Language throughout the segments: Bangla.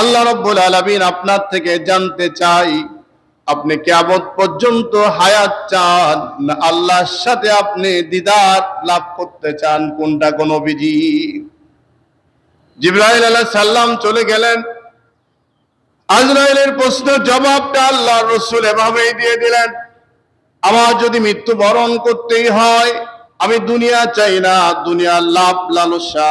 আল্লাহ রাব্বুল আলামিন আপনার থেকে জানতে চাই, আপনি কিয়ামত পর্যন্ত হায়াত চান আল্লাহর সাথে আপনি দিদার লাভ করতে চান? কোনটা কোন বিজি জিব্রাইল আলাইহিস সালাম চলে গেলেন। আজরাইলের প্রশ্ন জবাবটা আল্লাহ রসুল এভাবেই দিয়ে দিলেন, আমার যদি মৃত্যু বরণ করতেই হয়, আমি দুনিয়া চাই না, দুনিয়ার লাভ লালসা।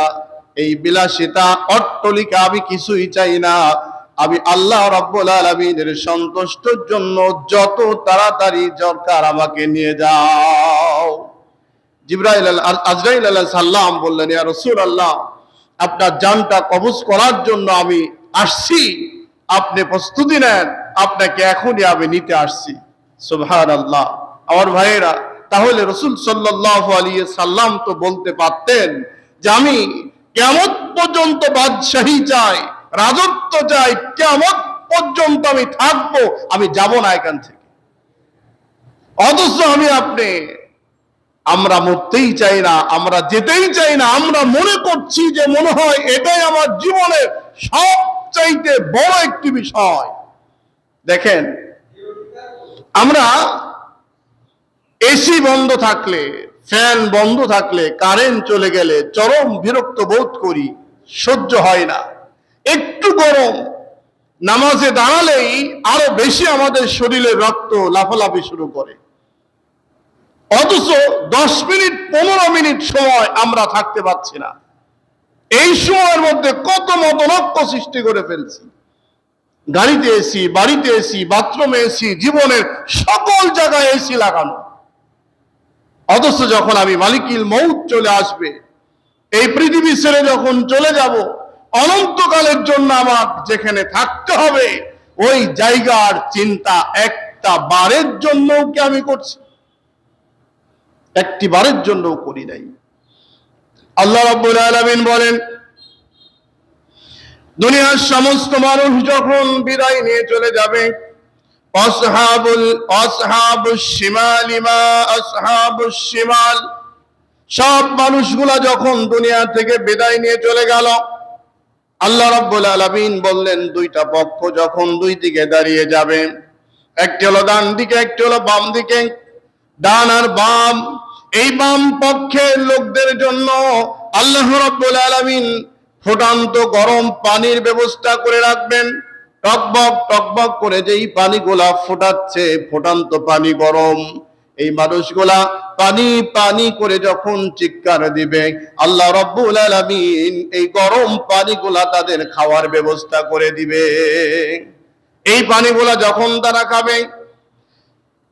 এই বিলাসিতা অট্টলিকা আমি কিছুই চাই না। আমি আল্লাহ রব্বুল আলামিনের সন্তুষ্টর জন্য যত তাড়াতাড়ি দরকার আমাকে নিয়ে যাও। জিব্রাইল আল- আজরাইল আলাইহিস সালাম বললেন, ইয়া রাসূলুল্লাহ, আপনার জানটা কবজ করার জন্য আমি আসছি। আপনি প্রস্তুতি নেন, আপনাকে এখনই আমি নিতে আসছি। সুবহানাল্লাহ। আমার ভাইয়েরা, তাহলে রসুল সাল্লাল্লাহু আলাইহি সাল্লাম তো বলতে পারতেন যে আমি কেমন পর্যন্ত বাদশাহী চাই রাজত্ব চাই কেমন পর্যন্ত আমি থাকব, আমি যাব না এখান থেকে। অথচ আমি আপনি, আমরা মরতেই চাই না, আমরা যেতেই চাই না, আমরা মনে করছি যে মনে হয় এটাই আমার জীবনের সবচাইতে বড় একটি বিষয়। দেখেন, আমরা এসি বন্ধ থাকলে ফ্যান বন্ধ থাকলে কারেন্ট চলে গেলে চরম বিরক্ত বোধ করি, সহ্য হয় না। একটু গরম, নামাজে দাঁড়ালেই আরও বেশি আমাদের শরীরে রক্ত লাফালাফি শুরু করে। অথচ দশ মিনিট, পনেরো মিনিট সময় আমরা থাকতে পারছি না। এই সময়ের মধ্যে কত মতনক্য সৃষ্টি করে ফেলছি। গাড়িতে এসি, বাড়িতে এসি, বাথরুমে এসি, জীবনের সকল জায়গায় এসি লাগানো। অথচ যখন আমি মালিকিল মৌত চলে আসবে, এই পৃথিবী ছেড়ে যখন চলে যাব, অনন্তকালের জন্য আমার যেখানে থাকতে হবে, ওই জায়গার চিন্তা একটা বারের জন্য কি আমি করছি? একটি বারের জন্য করি নাই। আল্লাহ রাব্বুল আলামিন বলেন, দুনিয়ার সমস্ত মানুষ যখন বিদায় নিয়ে চলে যাবে শিমাল। সব মানুষগুলা যখন দুনিয়া থেকে বিদায় নিয়ে চলে গেল, আল্লাহ রাব্বুল আলামিন বললেন, দুইটা পক্ষ যখন দুই দিকে দাঁড়িয়ে যাবে, একটি হলো ডান দিকে, একটি হলো বাম দিকে, ডান আর বাম, এই বাম পক্ষের লোকদের জন্য আল্লাহ রাব্বুল আলামিন ফুটান্ত গরম পানির ব্যবস্থা করে রাখবেন। টকবক টকবক করে যেই পানিগুলা ফোটাচ্ছে, ফোটান্ত পানি গরম। এই মানুষগুলা পানি পানি করে যখন চিৎকার দিবে, আল্লাহ রব্বুল আলামিন এই গরম পানিগুলা তাদের খাওয়ার ব্যবস্থা করে দিবে। এই পানিগুলা যখন তারা খাবে,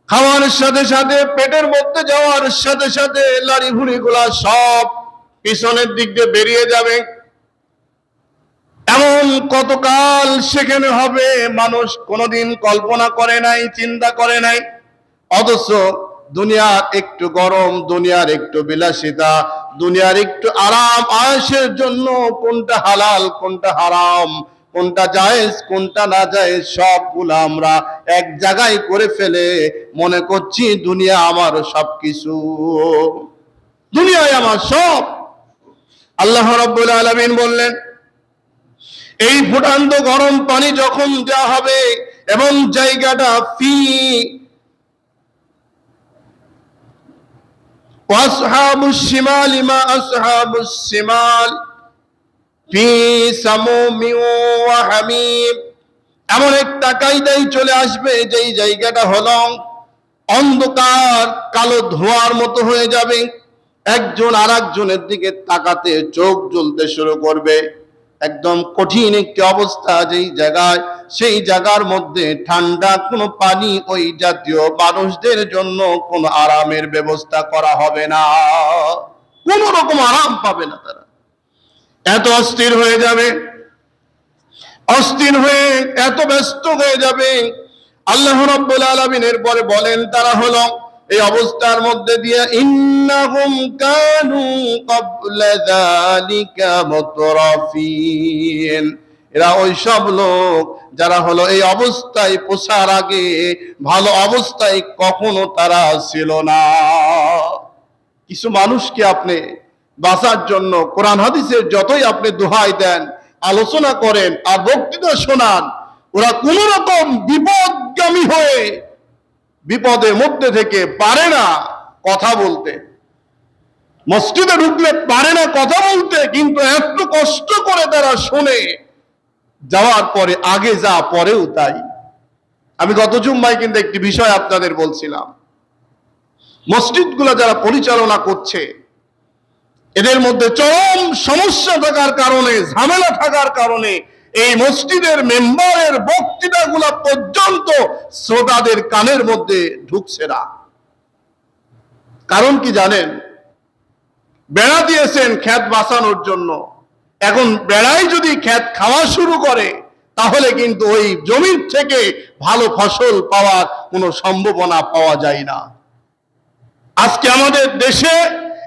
খাওয়ার সাথে সাথে, পেটের মধ্যে যাওয়ার সাথে সাথে লাড়ি ভুড়ি গুলা সব পিছনের দিক দিয়ে বেরিয়ে যাবে। এমন কতকাল সেখানে হবে, মানুষ কোনোদিন কল্পনা করে নাই, চিন্তা করে নাই। অথচ দুনিয়ার একটু গরম, দুনিয়ার একটু বিলাসিতা, দুনিয়ার একটু আরাম, আয়সের জন্য কোনটা হালাল, কোনটা হারাম, কোনটা জায়েজ, কোনটা না জায়েজ, সবগুলো আমরা এক জায়গায় করে ফেলে মনে করছি দুনিয়া আমার সবকিছু। দুনিয়ায় আমার সব। আল্লাহ রাব্বুল আলামিন বললেন এই ফুটান্ত গরম পানি যখন দেওয়া হবে এবং জায়গাটা ফি এমন একটা কায়দাই চলে আসবে যেই জায়গাটা হলো অন্ধকার, কালো ধোঁয়ার মতো হয়ে যাবে। একজন আর দিকে তাকাতে চোখ জ্বলতে শুরু করবে। একদম কঠিন একটি অবস্থা যেই জায়গায়, সেই জায়গার মধ্যে ঠান্ডা কোনো পানি ওই জাতীয় মানুষদের জন্য কোনো আরামের ব্যবস্থা করা হবে না। কোনো রকম আরাম পাবে না তারা। এত অস্থির হয়ে যাবে, অস্থির হয়ে এত ব্যস্ত হয়ে যাবে। আল্লাহ রাব্বুল আলামিনের পরে বলেন, তারা হলো এই অবস্থার মধ্যে দিয়ে, ইন্নাহুম কানু ক্বাবলা যালিকা মুতরাফিন। এরা ওই সব লোক যারা হলো এই অবস্থায় পোষার আগে ভালো অবস্থায় কখনো তারা ছিল না। কিছু মানুষকে আপনি বাঁচার জন্য কোরআন হাদিসের যতই আপনি দোহাই দেন, আলোচনা করেন আর বক্তৃতা শোনান, ওরা কোন রকম বিপদগামী হয়ে বিপদের মধ্যে থেকে পারে না কথা বলতে। মসজিদে ঢুকলে পারে না কথা বলতে, কিন্তু এত কষ্ট করে তারা শোনে। যাওয়ার পরে, আগে যা, পরেও তাই। আমি গত জুম্মায় কিন্তু একটি বিষয় আপনাদের বলছিলাম। মসজিদগুলো যারা পরিচালনা করছে, এদের মধ্যে চরম সমস্যা থাকার কারণে, ঝামেলা থাকার কারণে এই মসজিদের মেম্বারের বক্তৃতাগুলো পর্যন্ত শ্রোতাদের কানের মধ্যে ঢুকছে না। কারণ কি জানেন? বেড়া দিয়েছেন খ্যাত বাঁচানোর জন্য। এখন বেড়াই যদি খ্যাত খাওয়া শুরু করে, তাহলে কিন্তু ওই জমির থেকে ভালো ফসল পাওয়ার কোনো সম্ভাবনা পাওয়া যায় না। আজকে আমাদের দেশে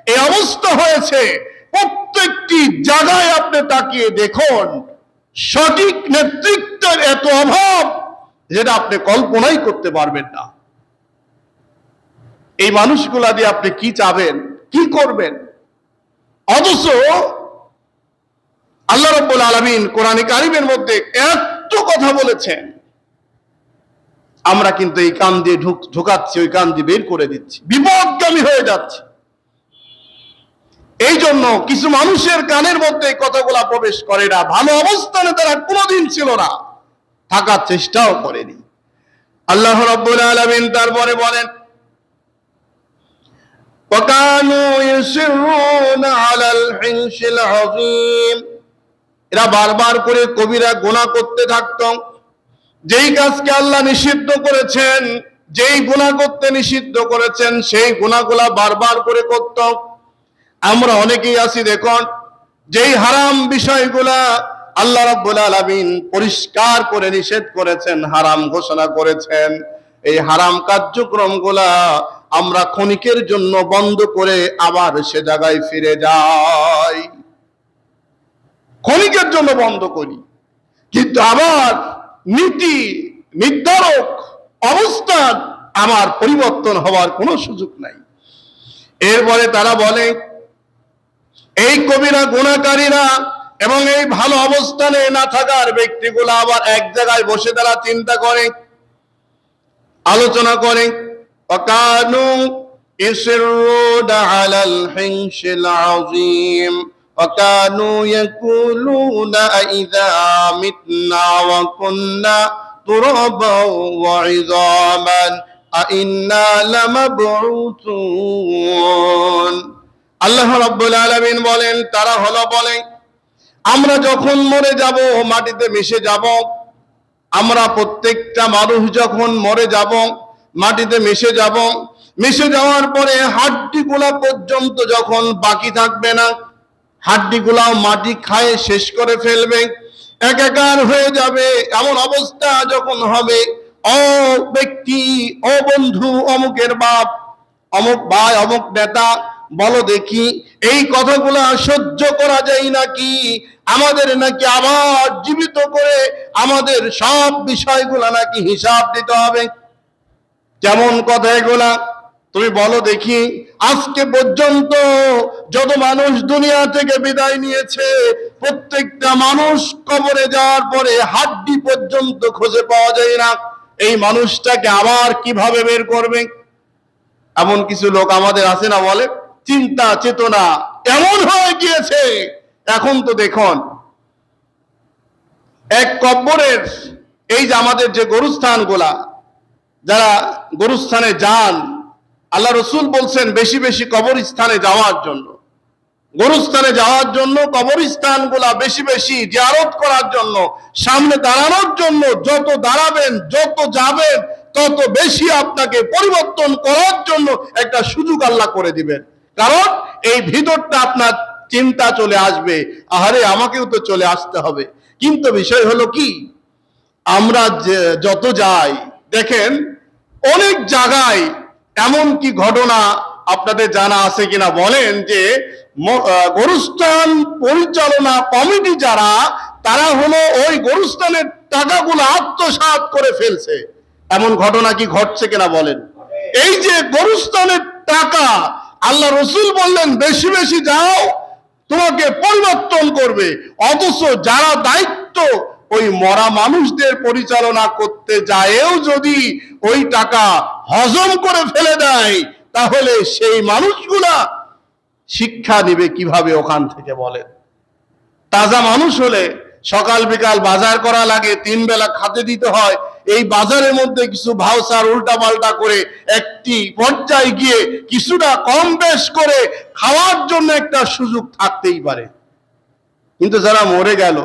এই অবস্থা হয়েছে, প্রত্যেকটি জায়গায় আপনি তাকিয়ে দেখুন সঠিক নেতৃত্বের এত অভাব যেটা আপনি কল্পনাই করতে পারবেন না। এই মানুষগুলা দিয়ে আপনি কি চাবেন, কি করবেন? অথচ আল্লাহ রব্বুল আলমিন কোরআন কারিমের মধ্যে এত কথা বলেছেন। আমরা কিন্তু এই কান দিয়ে ঢুক ঢুকাচ্ছি, ওই কান দিয়ে বের করে দিচ্ছি। বিপদগামী হয়ে যাচ্ছে। এই জন্য কিছু মানুষের কানের মধ্যে কথাগুলা প্রবেশ করে না। ভালো অবস্থানে তারা কোনোদিন ছিল না। থাকার চেষ্টাও করেনি। আল্লাহ রব্বুল আলমিন তারপরে বলেন এরা বারবার করে কবিরা গোনা করতে থাকত। যেই কাজকে আল্লাহ নিষিদ্ধ করেছেন, যেই গুণা করতে নিষিদ্ধ করেছেন, সেই গুণাগুলা বারবার করে করত। আমরা অনেকেই আছি দেখুন, যেই হারাম বিষয়গুলা আল্লাহ রাব্বুল আলামিন পরিষ্কার করে, নিষেধ করেছেন, হারাম ঘোষণা করেছেন, এই হারাম কার্যক্রমগুলা আমরা ক্ষণিকের জন্য বন্ধ করে আবার সে জায়গায় ফিরে যাই। ক্ষণিকের জন্য বন্ধ করি। কিন্তু আবার নীতি, নির্ধারক অবস্থান আমার পরিবর্তন হওয়ার কোনো সুযোগ নাই। এরপরে তারা বলে এই কবিরা গুণাকারীরা এবং এই ভালো অবস্থানে না থাকার ব্যক্তিগুলো আবার এক জায়গায় বসে তারা চিন্তা করে আলোচনা করে وكانوا يصرون على الحنش العظيم وكانوا يقولون أئذا متنا وكنا ترابا وعظاما أئنا لمبعوثون আল্লাহ রাব্বুল আলামিন বলেন, তারা হলো বলেন আমরা যখন মরে যাব, মাটিতে মিশে যাব, আমরা প্রত্যেকটা মানুষ যখন মরে যাব, মাটিতে মিশে যাব, মিশে যাওয়ার পরে হাড্ডিগুলা পর্যন্ত যখন বাকি থাকবে না, হাড্ডিগুলাও মাটি খায় শেষ করে ফেলবে, একাকার হয়ে যাবে, এমন অবস্থা যখন হবে ও ব্যক্তি ও বন্ধু, অমুকের বাপ, অমুক ভাই, অমুক নেতা বলো দেখি, এই কথাগুলা সহ্য করা যায় নাকি? আমাদের নাকি আবার জীবিত করে আমাদের সব বিষয়গুলা নাকি হিসাব দিতে হবে। কেমন কথা এগুলা, তুমি বলো দেখি, আজকে পর্যন্ত যত মানুষ দুনিয়া থেকে বিদায় নিয়েছে, প্রত্যেকটা মানুষ কবরে যাওয়ার পরে হাড্ডি পর্যন্ত খুঁজে পাওয়া যায় না। এই মানুষটাকে আবার কীভাবে বের করবে? এমন কিছু লোক আমাদের আছে না বলে? চিন্তা, চেতনা এমন হয়ে গিয়েছে। এখন তো দেখুন, এক কব্বরের এই যে আমাদের যে গরুস্থান গোলা যারা গরুস্থানে যান, আল্লাহ রসুল বলছেন বেশি বেশি কবরস্থানে যাওয়ার জন্য। গরুস্থানে যাওয়ার জন্য কবরস্থানগুলা বেশি বেশি জিয়ারত করার জন্য, সামনে দাঁড়ানোর জন্য যত দাঁড়াবেন, যত যাবেন, তত বেশি আপনাকে পরিবর্তন করার জন্য একটা সুযোগ আল্লাহ করে দিবেন। কারণ এই ভিতরটা আপনার চিন্তা চলে আসবে, আহারে আমাকেও তো চলে আসতে হবে। কিন্তু বিষয় হলো কি? আমরা যত যাই, দেখেন, অনেক জায়গায় এমন কি ঘটনা আপনাদের জানা আছে কিনা বলেন যে গরুস্থান পরিচালনা কমিটি যারা, তারা হলো ওই গরুস্থানের টাকাগুলো আত্মসাৎ করে ফেলছে। এমন ঘটনা কি ঘটছে কিনা বলেন? এই যে গরুস্থানের টাকা আল্লাহ রসুল বললেন, বেশি বেশি যাও, তোমাকে পরিবর্তন করবে। অথচ যারা দায়িত্ব ওই মরা মানুষদের পরিচালনা করতে যায়ও যদি ওই টাকা হজম করে ফেলে দেয়, তাহলে সেই মানুষগুলা শিক্ষা নিবে কীভাবে ওখান থেকে বলেন? তাজা মানুষ হলে সকাল বিকাল বাজার করা লাগে, তিন বেলা খাতে দিতে হয় এই বাজারের মধ্যে কিছু ভাউসার উল্টা পাল্টা করে একটি পর্যায়ে গিয়ে কিছুটা কম বেশ করে খাওয়ার জন্য একটা সুযোগ থাকতেই পারে। কিন্তু যারা মরে গেল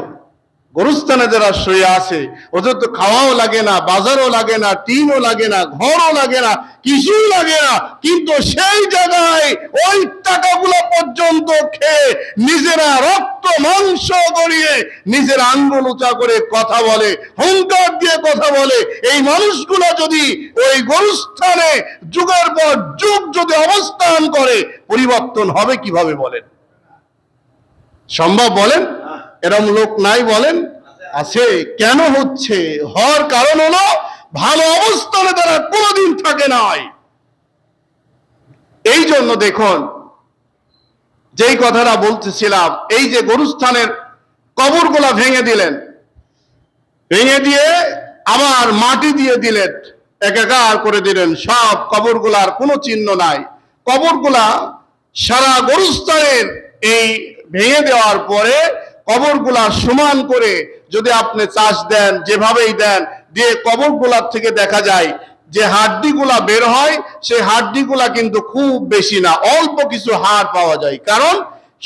গরুস্থানে যারা শুয়ে আছে, ওদের তো খাওয়াও লাগে না, বাজারও লাগে না, টিনও লাগে না, ঘরও লাগে না, কিছুই লাগে না। কিন্তু সেই জায়গায় ওই টাকাগুলো পর্যন্ত খেয়ে নিজেরা রক্ত, মাংস গড়িয়ে নিজের আঙ্গুল উঁচা করে কথা বলে, হুঙ্কার দিয়ে কথা বলে। এই মানুষগুলো যদি ওই গরুস্থানে যুগের পর যুগ যদি অবস্থান করে, পরিবর্তন হবে কীভাবে বলেন? সম্ভব বলেন? এরম লোক নাই বলেন? আছে। কেন হচ্ছে? হওয়ার কারণ হলো ভালো অবস্থানে তারা কোনোদিন থাকে নাই। এই জন্য দেখুন, যেই কথাটা বলতেছিলাম, এই যে গরুস্থানের কবরগুলা ভেঙে দিলেন, ভেঙে দিয়ে আবার মাটি দিয়ে দিলেন, একাকার করে দিলেন, সব কবরগুলার কোনো চিহ্ন নাই। কবরগুলা সারা গরুস্থানের এই ভেঙে দেওয়ার পরে কবরগুলা সমান করে যদি আপনি চাষ দেন, যেভাবেই দেন, দিয়ে কবরগুলার থেকে দেখা যায় যে হাড্ডিগুলা বের হয়, সেই হাড্ডিগুলা কিন্তু খুব বেশি না, অল্প কিছু হাড় পাওয়া যায়। কারণ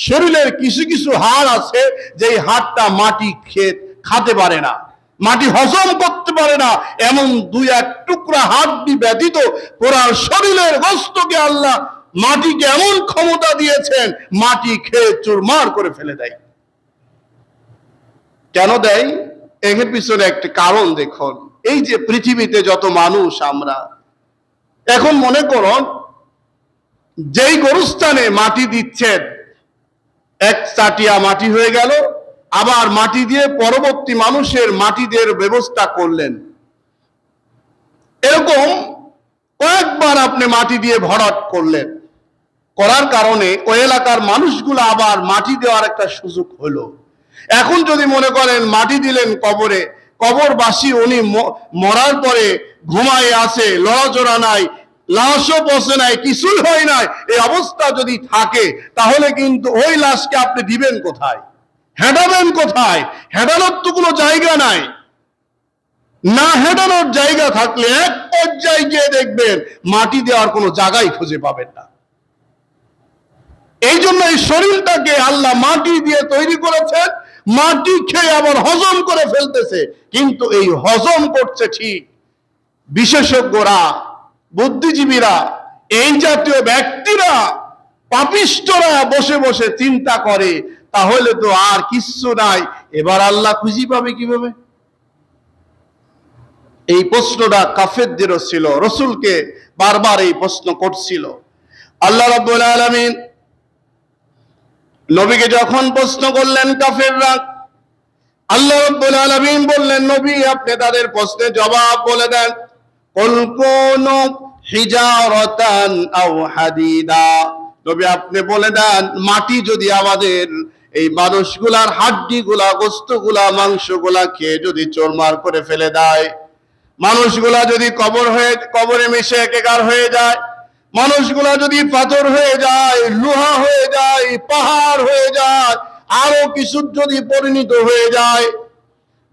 শরীরের কিছু কিছু হাড় আছে যেই হাড়টা মাটি খেয়ে খাতে পারে না, মাটি হজম করতে পারে না, এমন দুই এক টুকরা হাড্ডি ব্যতীত পুরা শরীরের গোস্তকে আল্লাহ মাটিকে এমন ক্ষমতা দিয়েছেন, মাটি খেয়ে চুরমার করে ফেলে দেয়। কেন দেয়? এর পিছনে একটি কারণ দেখুন। এই যে পৃথিবীতে যত মানুষ আমরা, এখন মনে করুন, যেই গরুস্থানে মাটি দিচ্ছেন, এক চাটিয়া মাটি হয়ে গেল, আবার মাটি দিয়ে পরবর্তী মানুষের মাটি দিয়ে ব্যবস্থা করলেন। এরকম কয়েকবার আপনি মাটি দিয়ে ভরাট করলেন। করার কারণে ওই এলাকার মানুষগুলো আবার মাটি দেওয়ার একটা সুযোগ হলো। এখন যদি মনে করেন মাটি দিলেন কবরে, কবরবাসী উনি মরার পরে ঘুমায় আছে, লড়াচড়া নাই, লাশও বসে নাই, কিছুই হয় নাই, এই অবস্থা যদি থাকে, তাহলে কিন্তু ওই লাশকে আপনি দিবেন কোথায়? হেঁটাবেন কোথায়? হেঁটানোর তো কোনো জায়গা নাই। না হেঁটানোর জায়গা থাকলে এক পর্যায়ে গিয়ে দেখবেন মাটি দেওয়ার কোনো জায়গায় খুঁজে পাবেন না। এই জন্য এই শরীরটাকে আল্লাহ মাটি দিয়ে তৈরি করেছেন মাটি খেয়ে আবার হজম করে ফেলতেছে, কিন্তু এই হজম করছে ঠিক। বিশেষজ্ঞরা, বুদ্ধিজীবীরা, এই জাতীয় ব্যক্তিরা পাপিষ্টরা বসে বসে চিন্তা করে, তাহলে তো আর কিচ্ছু নাই। এবার আল্লাহ খুঁজি পাবে কীভাবে? এই প্রশ্নটা কাফেরদেরও ছিল, রসুলকে বারবার এই প্রশ্ন করছিল। আল্লাহ রাব্বুল আলামিন নবীকে যখন প্রশ্ন করলেন কাফেররা, আল্লাহ রাব্বুল আলামিন বললেন, নবী, আপনি তাদের প্রশ্নের জবাব বলে দেন, কুল কুনু হিজারাতান আও হাদিদা। নবী, আপনি বলে দেন, মাটি যদি আমাদের এই মানুষগুলার হাড্ডিগুলা, গোস্তগুলা, মাংসগুলা খেয়ে যদি চোরমার করে ফেলে দেয়, মানুষগুলা যদি কবর হয়ে, কবরে মিশে একেকার হয়ে যায় মানুষগুলা যদি পাথর হয়ে যায়, লোহা হয়ে যায়, পাহাড় হয়ে যায়, আরও কিছু যদি পরিণত হয়ে যায়,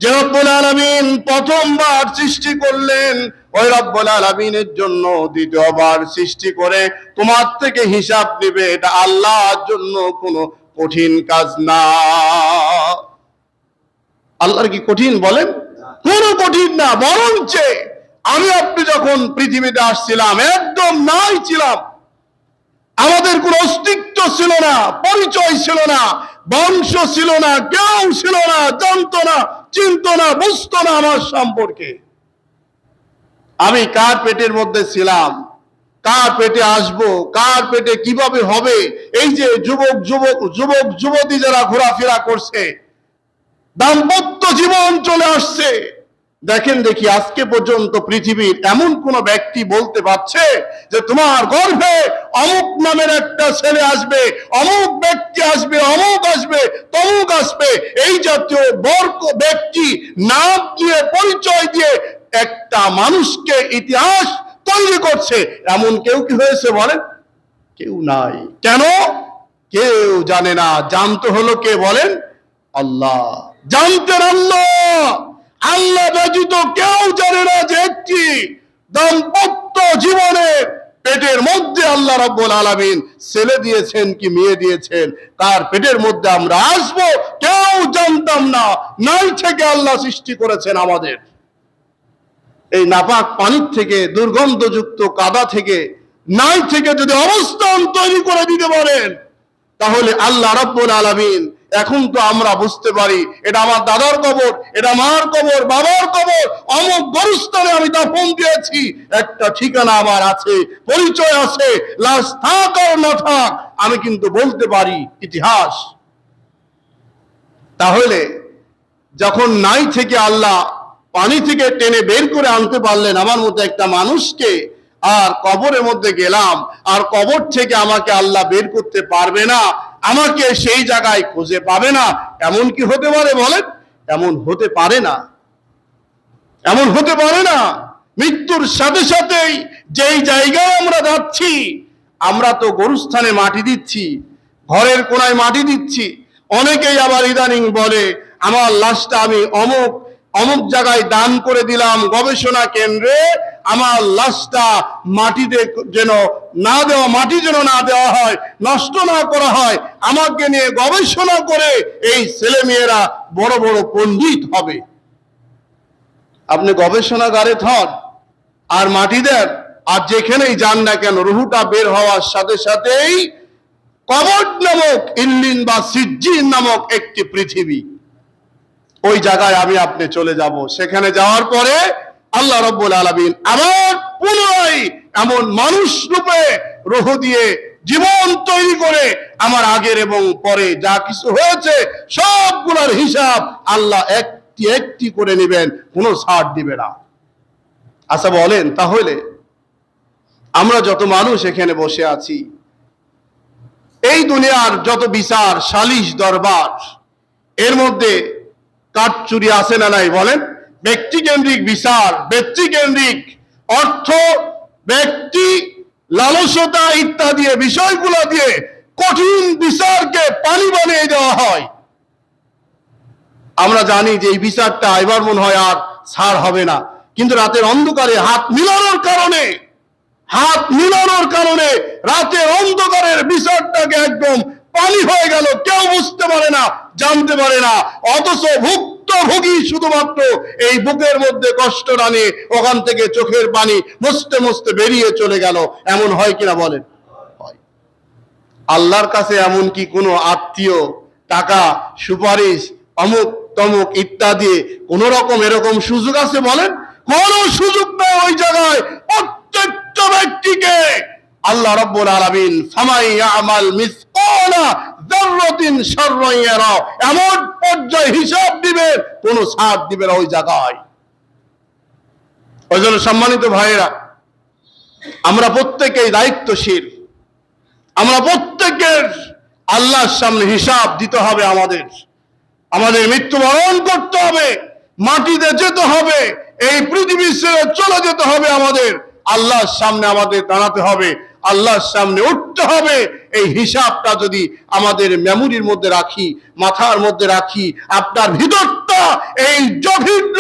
যে রব্বুল আলামিন প্রথমবার সৃষ্টি করলেন, ওই রব্বুল আলামিনের জন্য দ্বিতীয়বার সৃষ্টি করে তোমার থেকে হিসাব নেবে, এটা আল্লাহর জন্য কোনো কঠিন কাজ না। আল্লাহর কি কঠিন বলেন? কোনো কঠিন না, বরঞ্চ আমি আপনি যখন পৃথিবীতে আসছিলাম, একদম নাই ছিলাম। আমাদের কোনো অস্তিত্ব ছিল না, পরিচয় ছিল না, বংশ ছিল না, কেউ ছিল না, জানতো না, চিনত না, বুঝতো না আমার সম্পর্কে। আমি কার পেটের মধ্যে ছিলাম, কার পেটে আসব, কার পেটে কীভাবে হবে? এই যে যুবক যুবক যুবক, যুবতী যারা ঘোরাফেরা করছে, দাম্পত্য জীবন চলে আসছে। দেখেন দেখি আজকে পর্যন্ত পৃথিবীর এমন কোন ব্যক্তি বলতে পারছে যে তোমার গর্ভে অমুক নামের একটা ছেলে আসবে, অমুক ব্যক্তি আসবে, অমুক আসবে, তমুক আসবে। এই জাতীয় বর্গ ব্যক্তি নাম দিয়ে, পরিচয় দিয়ে একটা মানুষকে ইতিহাস তৈরি করছে। এমন কেউ কি হয়েছে বলেন? কেউ নাই। কেন? কেউ জানে না। জানতে হলো কে বলেন? আল্লাহ। জানতেন আল্লাহ আল্লাহ ব্যতীত কেউ জানে না যে একটি দাম্পত্য জীবনে পেটের মধ্যে আল্লাহ রাব্বুল আলামিন ছেলে দিয়েছেন কি মেয়ে দিয়েছেন, তার পেটের মধ্যে আমরা আসব, কেউ জানতাম না, নাই থেকে আল্লাহ সৃষ্টি করেছেন আমাদের। এই নাপাক পানির থেকে, দুর্গন্ধযুক্ত কাদা থেকে, নাই থেকে যদি অবস্থান তৈরি করে দিতে পারেন, তাহলে আল্লাহ রব্বুল আলামিন এখন তো আমরা বুঝতে পারি, এটা আমার দাদার কবর, এটা মার কবর, বাবার কবর, অমুক গরুস্থানে আমি দাফন দিয়েছি। একটা ঠিকানা আমার আছে, পরিচয় আছে, লাশ থাক আর না থাক, আমি কিন্তু বলতে পারি ইতিহাস। তাহলে যখন নাই থেকে আল্লাহ পানি থেকে টেনে বের করে আনতে পারলেন আমার মতো একটা মানুষকে, আর কবরের মধ্যে গেলাম, আর কবর থেকে আমাকে আল্লাহ বের করতে পারবে না আমাকে সেই জায়গায় খুঁজে পাবে না। এমন কি হতে পারে বলেন? এমন হতে পারে না। এমন হতে পারে না। মৃত্যুর সাথে সাথেই যেই জায়গায় আমরা যাচ্ছি, আমরা তো গরুস্থানে মাটি দিচ্ছি, ঘরের কোনায় মাটি দিচ্ছি। অনেকেই আবার ইদানিং বলে, আমার লাশটা আমি অমুক অমুক জায়গায় দান করে দিলাম গবেষণা কেন্দ্রে, আমার লাশটা মাটিতে যেন না দেওয়া, মাটি যেন না দেওয়া হয়, নষ্ট না করা হয়, আমাকে নিয়ে গবেষণা করে এই ছেলে মেয়েরা বড় বড় পণ্ডিত হবে। আপনি গবেষণাগারে থন আর মাটি দেন, আর যেখানেই যান না কেন, রুহুটা বের হওয়ার সাথে সাথেই কবর নামক ইল্লিন বা সিজ্জিন নামক একটি পৃথিবী। ওই জায়গায় আমি আপনি চলে যাব। সেখানে যাওয়ার পরে আল্লাহ রব্বুল আলামিন আবার পুনরায় এমন মানুষ রূপে রহ দিয়ে জীবন তৈরি করে আমার আগের এবং পরে যা কিছু হয়েছে সবগুলোর হিসাব আল্লাহ একটি একটি করে নেবেন, কোনো ছাড় দিবে না। আচ্ছা বলেন, তাহলে আমরা যত মানুষ এখানে বসে আছি, এই দুনিয়ার যত বিচার, সালিশ, দরবার, এর মধ্যে কাঠচুরি আছে না নাই বলেন? ব্যক্তিকেন্দ্রিক বিচার, ব্যক্তিকেন্দ্রিক অর্থ, ব্যক্তি লালসতা ইত্যাদি বিষয়গুলো দিয়ে কঠিন বিচারকে পানি বানিয়ে দেওয়া হয়। আমরা জানি যে এই বিচারটা এবার মনে হয় আর ছাড় হবে না। কিন্তু রাতের অন্ধকারে হাত মিলানোর কারণে, হাত মিলানোর কারণে রাতের অন্ধকারের বিচারটাকে একদম পানি হয়ে গেল। কেউ বুঝতে পারে না জানতে পারে না। অথচ ভুক্তভোগী শুধুমাত্র এই বুকের মধ্যে কষ্ট রানে ওখান থেকে চোখের পানি মুছতে মুছতে বেরিয়ে চলে গেল। এমন হয় কিনা বলেন? আল্লাহর কাছে এমন কি কোনো আত্মীয়, টাকা, সুপারিশ, অমুক, তমুক ইত্যাদি কোন রকম এরকম সুযোগ আছে বলেন? কোন সুযোগ নেই ওই জায়গায়। প্রত্যেকটা ব্যক্তিকে আল্লাহ রব্বুল আলামিন ফামাই আমাল মিসকালা যাররাতিন শাররান এমন পর্যায়ে হিসাব দিবেন কোন ছাড় দিবে না ওই জায়গায়। ওই জন্য সম্মানিত ভাইয়েরা, আমরা প্রত্যেকেই দায়িত্বশীল। আমরা প্রত্যেকের আল্লাহর সামনে হিসাব দিতে হবে আমাদের। আমাদের মৃত্যুবরণ করতে হবে, মাটিতে যেতে হবে, এই পৃথিবী ছেড়ে চলে যেতে হবে আমাদের। আল্লাহর সামনে আমাদের দাঁড়াতে হবে। আল্লাহর সামনে উঠতে হবে। এই হিসাবটা যদি আমাদের মেমোরির মধ্যে রাখি, মাথার মধ্যে রাখি, আপনার ভিতরটা এই জঘিন্য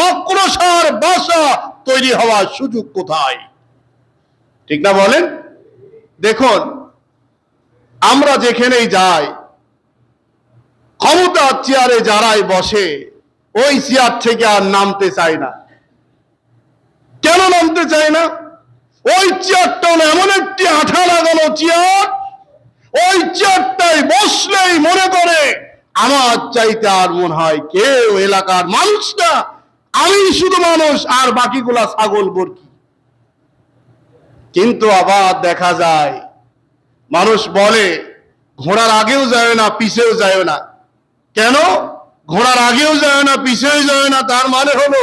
মক্রসার বাসা তৈরি হওয়ার সুযোগ কোথায়? ঠিক না বলেন? দেখুন, আমরা যেখানেই যাই ক্ষমতার চেয়ারে যারাই বসে, ওই চেয়ার থেকে আর নামতে চায় না। কেন নামতে চায় না? ওই চেয়ারটা হলো এমন একটি আঠা লাগানো চেয়ার। ওই চেয়ারটাই বসলেই মনে করে, আমার চাইতে আর মনে হয় কেউ এলাকার মানুষ না। আমি শুধু মানুষ, আর বাকিগুলা ছাগল বরকি কিন্তু আবার দেখা যায়, মানুষ বলে, ঘোড়ার আগেও যায় না, পিছেও যায় না। কেন? ঘোড়ার আগেও যায় না, পিছেও যায় না। তার মানে হলো,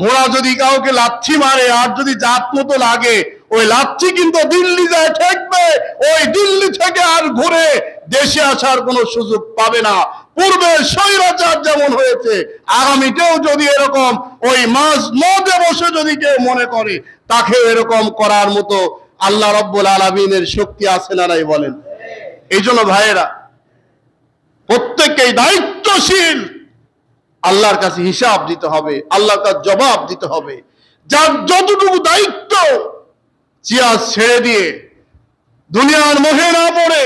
ঘোড়া যদি কাউকে লাচ্ছি মারে, আর যদি জাত মতো লাগে ওই লাচ্ছি কিন্তু দিল্লি যায় ঠেকবে, ওই দিল্লি থেকে আর ঘুরে দেশে আসার কোনো সুযোগ পাবে না। পূর্বে স্বৈরাচার যেমন হয়েছে, আগামীতেও যদি এরকম ওই মাঝ মধ্যে বসে যদি কেউ মনে করে, তাকে এরকম করার মতো আল্লাহ রব্বুল আলমিনের শক্তি আছে না নাই বলেন? এই জন্য ভাইয়েরা, প্রত্যেককেই দায়িত্বশীল। আল্লাহর কাছে হিসাব দিতে হবে, আল্লাহর কাছে জবাব দিতে হবে। যার যতটুকু দায়িত্ব চেয়ার ছেড়ে দিয়ে দুনিয়ার মোহে না পড়ে,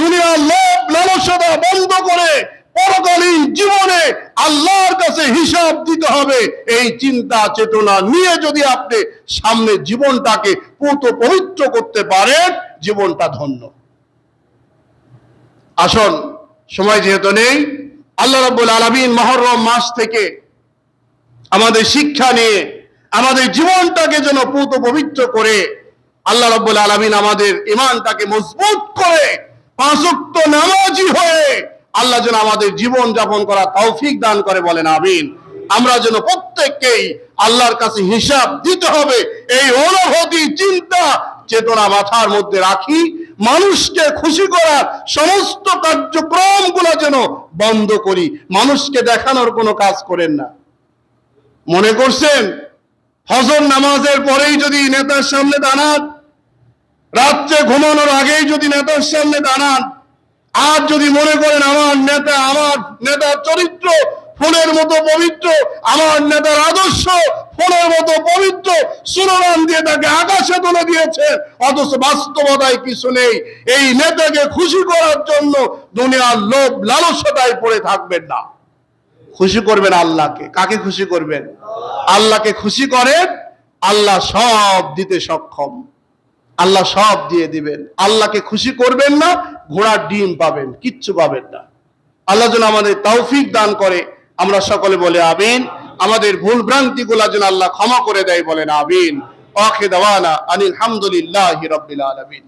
দুনিয়ার লোভ লালসতা বন্ধ করে পরকালীন জীবনে আল্লাহর কাছে হিসাব দিতে হবে। এই চিন্তা চেতনা নিয়ে যদি আপনি সামনে জীবনটাকে পুত পবিত্র করতে পারেন, জীবনটা ধন্য। আসুন, সময় যেহেতু নেই, আল্লাহ রাব্বুল আলামিন মহররম মাস থেকে আমাদের শিক্ষা নিয়ে আমাদের জীবনটাকে যেন পুত পবিত্র করে আল্লাহ রাব্বুল আলামিন আমাদের ইমানটাকে মজবুত করে পাঁচক্ত নামাজি হয়ে আল্লাহ যেন আমাদের জীবন যাপন করা তৌফিক দান করে বলেন, আমিন। আমরা যেন প্রত্যেককেই আল্লাহর কাছে হিসাব দিতে হবে, এই অনুভূতি, চিন্তা, চেতনা মাথার মধ্যে রাখি, মানুষকে খুশি করার সমস্ত কার্যক্রম যেন বন্ধ করি। মানুষকে দেখানোর কোনো কাজ করেন না। মনে করছেন? ফজর নামাজের পরেই যদি নেতার সামনে দাঁড়ান রাত্রে ঘুমানোর আগেই যদি নেতার সামনে দাঁড়ান আর যদি মনে করেন আমার নেতা, আমার নেতার চরিত্র ফুলের মতো পবিত্র, আমার নেতার আদর্শ ফুলের মতো পবিত্র সুরমান দিয়ে তাকে আকাশে তুলে দিয়েছে অথচ বাস্তবতায় কিছু নেই। এই নেতাকে খুশি করার জন্য দুনিয়ার লোভ লালসতায় পড়ে থাকবেন না। খুশি করবেন আল্লাহকে। কাকে খুশি করবেন? আল্লাহকে খুশি করেন, আল্লাহ সব দিতে সক্ষম। আল্লাহ সব দিয়ে দিবেন। আল্লাহকে খুশি করবেন না, ঘোড়ার ডিম পাবেন, কিচ্ছু পাবেন না। আল্লাহ যেন আমাদের তৌফিক দান করে, আমরা সকলে বলে আবিন আমাদের ভুল ভ্রান্তি গুলা যেন আল্লাহ ক্ষমা করে দেয় বলেন আবিন ওয়াখে দাওয়ানা আনিল হামদুলিল্লাহ রবিল আলামিন।